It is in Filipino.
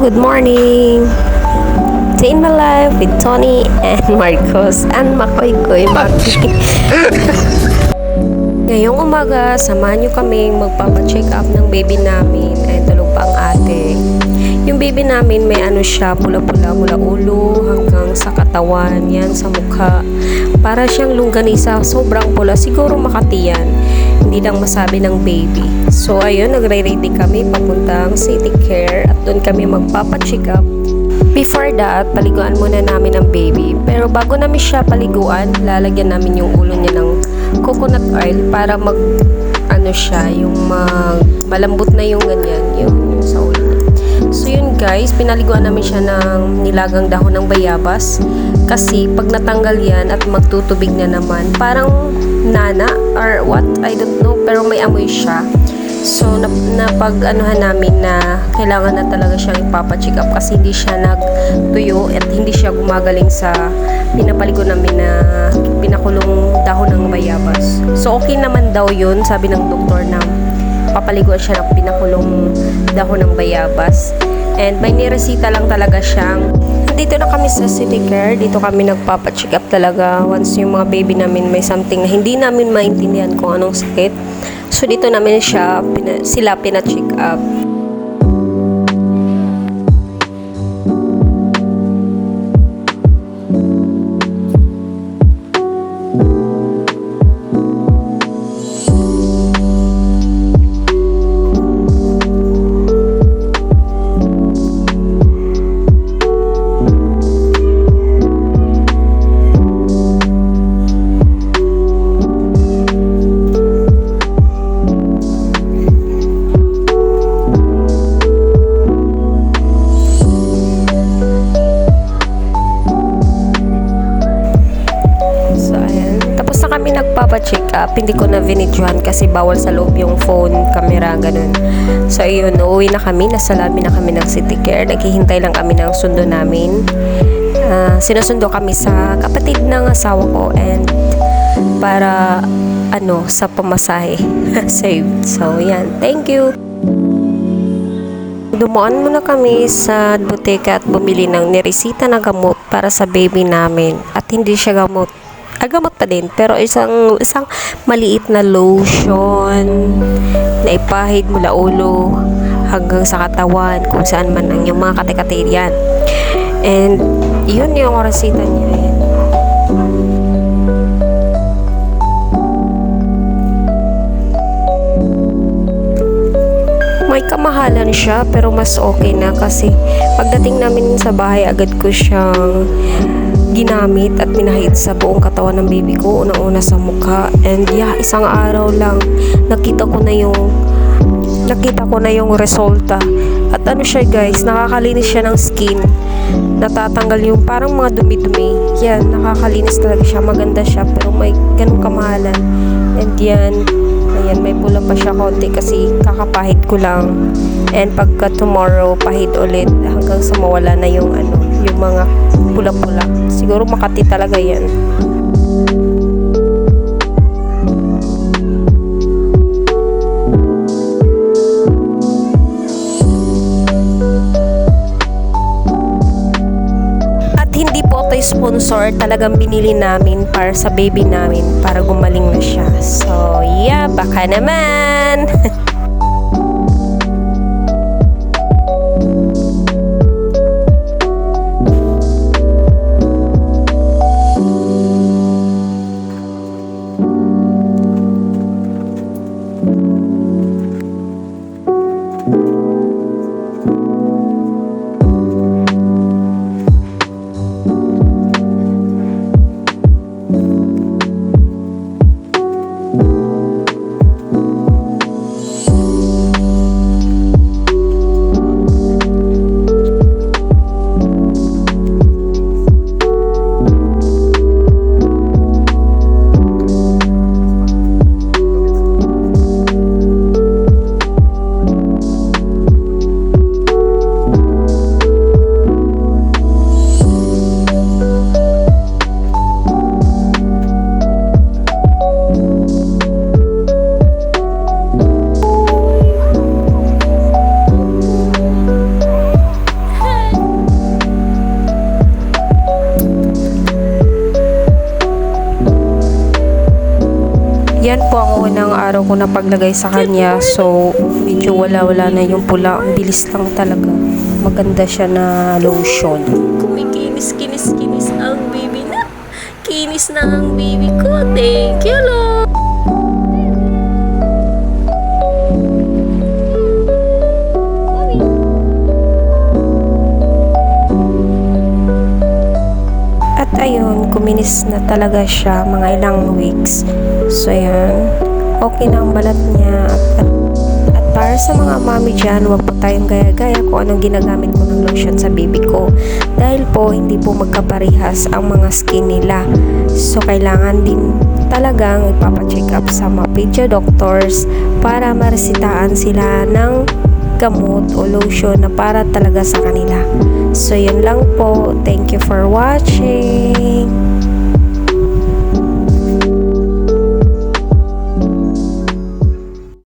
good morning! Day in my life with Tony and Marcos and Makoy Koy Maki. Ngayong umaga, samahan nyo kaming magpapacheck up ng baby namin. Ay, tulog pa ang ate. Yung baby namin may ano siya, pula-pula mula ulo hanggang sa katawan, yan sa mukha. Para siyang lungganisa, sobrang pula. Siguro Makati yan. Hindi lang masabi ng baby. So ayun, nagre-ready kami papuntang city care at doon kami magpapacheck up. Before that, paliguan muna namin ang baby. Pero bago namin siya paliguan, lalagyan namin yung ulo niya ng coconut oil para mag ano siya, yung mag, malambot na yung ganyan, yung, guys, pinaliguan namin siya ng nilagang dahon ng bayabas. Kasi pag natanggal yan at magtutubig na naman, parang nana or what, I don't know, pero may amoy siya. So, na, napag anuhan namin na kailangan na talaga siyang ipapacheck up kasi hindi siya nagtuyo at hindi siya gumagaling sa pinapaligo namin na pinakulong dahon ng bayabas. So, okay naman daw yun, sabi ng doktor na papaliguan siya ng pinakulong dahon ng bayabas. And may niresita lang talaga siyang dito na kami sa city care. Dito kami nagpapacheck up talaga once yung mga baby namin may something na hindi namin maintindihan kung anong sakit. So dito namin siya, pina, sila pina-check up. Nagpapacheck up. Hindi ko na vinidyohan kasi bawal sa loob yung phone, camera, ganun. So, ayun. Uuwi na kami. Nasa lobby na kami ng city care. Naghihintay lang kami ng sundo namin. Ah, sinusundo kami sa kapatid ng asawa ko and para ano sa pamasahe saved so yan thank you Dumaan muna kami sa butika at bumili ng niresita na gamot para sa baby namin. At hindi siya gamot. Ah, gamot pa din. Pero isang, isang maliit na lotion na ipahid mula ulo hanggang sa katawan kung saan man ang yung mga kate-kate. And yun yung resita niya. May kamahalan siya pero mas okay na kasi pagdating namin sa bahay agad ko siyang ginamit at pinahid sa buong katawan ng baby ko unang-una sa mukha. And yeah isang araw lang nakita ko na yung nakita ko na yung resulta. At ano siya guys nakakalinis siya ng skin. Natatanggal yung parang mga dumi-dumi. Yan nakakalinis talaga siya. Maganda siya pero may ganun kamahalan. And yan Ayan, may pula pa siya konti kasi kakapahid ko lang. And pagka tomorrow, pahid ulit hanggang sa mawala na yung ano, yung mga pula-pula. Siguro makati talaga yan. Sponsor, talagang binili namin para sa baby namin para gumaling na siya. So, yeah, baka naman. ko na paglagay sa kanya. So, medyo wala-wala na yung pula. Ang bilis lang talaga. Maganda siya na lotion. Kumikinis, kinis, kinis ang baby na. Kinis na ang baby ko. Thank you, Lord. At ayun, kuminis na talaga siya mga ilang weeks. So yan, okay na ang balat niya. At, at para sa mga mami dyan, huwag po tayong gaya-gaya kung anong ginagamit ko ng lotion sa baby ko. Dahil po, hindi po magkaparehas ang mga skin nila. So kailangan din talagang ipapacheck up sa mga pedia doctors para maresitaan sila ng gamot o lotion na para talaga sa kanila. So, yun lang po. Thank you for watching.